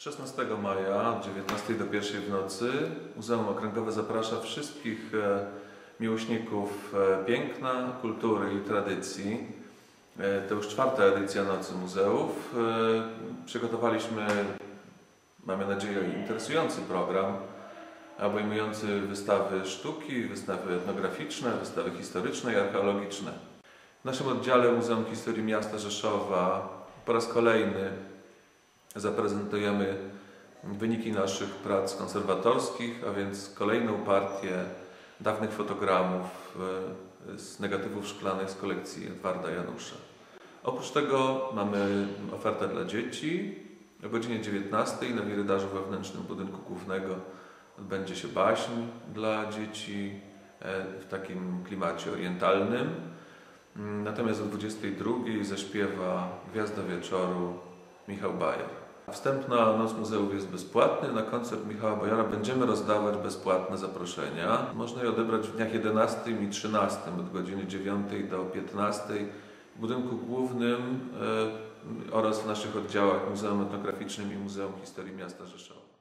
16 maja od 19 do 1 w nocy Muzeum Okręgowe zaprasza wszystkich e, miłośników e, piękna, kultury i tradycji. E, To już czwarta edycja Nocy Muzeów. Przygotowaliśmy, mamy nadzieję, interesujący program obejmujący wystawy sztuki, wystawy etnograficzne, wystawy historyczne i archeologiczne. W naszym oddziale Muzeum Historii Miasta Rzeszowa po raz kolejny zaprezentujemy wyniki naszych prac konserwatorskich, a więc kolejną partię dawnych fotogramów e, z negatywów szklanych z kolekcji Edwarda Janusza. Oprócz tego mamy ofertę dla dzieci. O godzinie 19 na wirydarzu wewnętrznym budynku głównego odbędzie się baśń dla dzieci e, w takim klimacie orientalnym. Mm, Natomiast o 22 zaśpiewa Gwiazda Wieczoru Michał Bajer. Wstęp na Noc Muzeów jest bezpłatny. Na koncert Michała Bajara będziemy rozdawać bezpłatne zaproszenia. Można je odebrać w dniach 11 i 13 od godziny 9 do 15 w budynku głównym e, oraz w naszych oddziałach Muzeum Etnograficznym i Muzeum Historii Miasta Rzeszowa.